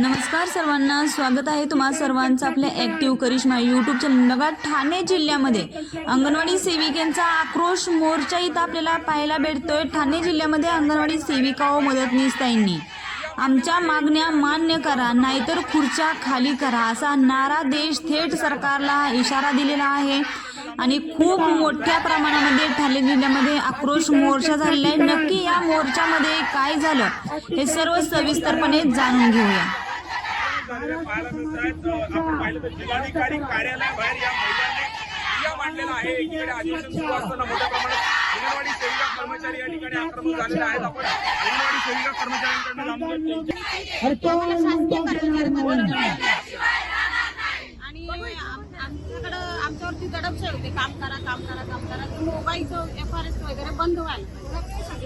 नमस्कार सर्वांना स्वागत आहे तुम्हा सर्वांचं आपल्या ॲक्टिव्ह करिश्मा यूट्यूब चॅनल बघा ठाणे जिल्ह्यामध्ये. अंगणवाडी सेविकेंचा आक्रोश मोर्चा इथं आपल्याला पाहायला भेटतोय. ठाणे जिल्ह्यामध्ये अंगणवाडी सेविका व मदतनीसताईंनी आमच्या मागण्या मान्य करा नाहीतर खुर्च्या खाली करा असा नारा देश थेट सरकारला इशारा दिलेला आहे. आणि खूप मोठ्या प्रमाणामध्ये ठाणे जिल्ह्यामध्ये आक्रोश मोर्चा झालेला आहे. नक्की या मोर्चामध्ये काय झालं हे सर्व सविस्तरपणे जाणून घेऊया. पाहायला मिळत. आहेत आपण पाहिलं तर जिल्हाधिकारी कार्यालयाबाहेर या महिलांनी ठिय्या मांडलेला आहे एकीकडे अधिवेशन सुरू असताना मोठ्या प्रमाणात अंगणवाडी सेविका कर्मचारी या ठिकाणी आक्रमक झालेले आहेत. आपण अंगणवाडी सेविका कर्मचाऱ्यांकडून आमच्याकडं आमच्यावरती दडपशाही होते काम करा काम करा काम करा. मोबाईलचं एफ आर एस वगैरे बंद व्हायला.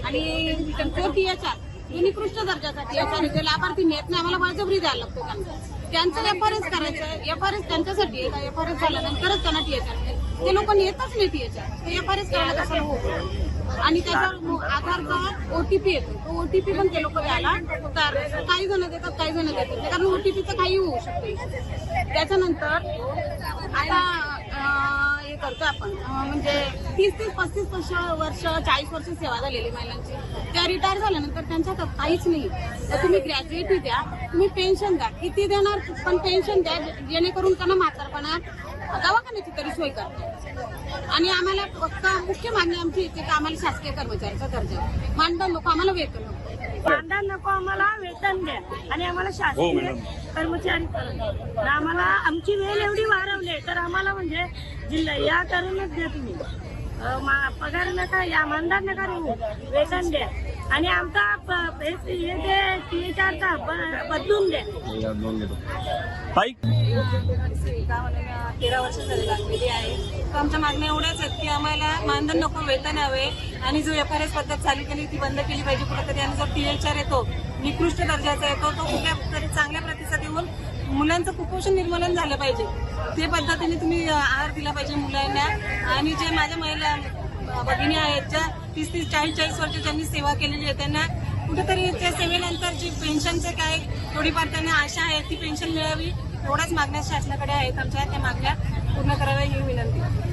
आणि तो टीएचआर हे निकृष्ट दर्जासाठी टीएचआर जे लाभार्थी नेत नाही. आम्हाला बळजबरी द्यायला लागतो त्यांना. त्यांचं एफ आर एस करायचं एफ आर एस त्यांच्यासाठी आहे एफ आर एस झाल्यानंतरच त्यांना टीएचआर ते लोक येतच नाही टीएचआर ते एफ आर एस करायला कसं होतं आणि त्याच्यावर आधारचा ओटीपी येतो. तो ओटीपी पण ते लोक द्यायला तयार काही जण देतात काही जण देतात कारण ओटीपीचं काही होऊ शकते त्याच्यानंतर आता करतो आपण. म्हणजे तीस तीस पस्तीस वर्ष वर्ष चाळीस वर्ष सेवा झालेली महिलांची. त्या रिटायर झाल्यानंतर त्यांच्या काहीच नाही. तर तुम्ही ग्रॅज्युएटी द्या तुम्ही पेन्शन द्या. किती देणार? पण पेन्शन द्या जेणेकरून त्यांना म्हातारपणा दवाखान्याची तरी सोय करते आणि आम्हाला फक्त मुख्य मागणी आमची येते की आम्हाला शासकीय कर्मचाऱ्याचा दर्जा. मानधन नको आम्हाला वेतन मानधन नको आम्हाला वेतन द्या. आणि आम्हाला शासकीय कर्मचारी करा आम्हाला आमची वेळ एवढी वाढवली तर आम्हाला म्हणजे जिल्हा या करूनच द्या तुम्ही. पगार नका या मानधन नका वेतन द्या. आणि आमचा हे हे जे बदलून द्या तेरा वर्ष झाली लागलेली आहे. तर आमच्या मागण्या एवढ्याच आहेत की आम्हाला मानधन नको वेतन हवे आणि जो एफ आर एस पद्धत चालू केली ती बंद केली पाहिजे. कुठेतरी आणि जो टी एच आर येतो निकृष्ट दर्जाचा येतो तो कुठल्या तरी चांगल्या प्रतिसाद देऊन मुलांचं कुपोषण निर्मूलन झालं पाहिजे. ते पद्धतीने तुम्ही आहार दिला पाहिजे मुलांना. आणि जे माझ्या महिला भगिनी आहेत. ज्या तीस तीस चाळीस चाळीस वर्ष ज्यांनी सेवा केलेली आहे. त्यांना कुठेतरी त्या सेवेनंतर जी पेन्शनचे काय थोडीफार त्यांना आशा आहे ती पेन्शन मिळावी एवढ्याच मागण्या शासनाकडे आहेत आमच्या. त्या मागण्या पूर्ण कराव्या ही विनंती.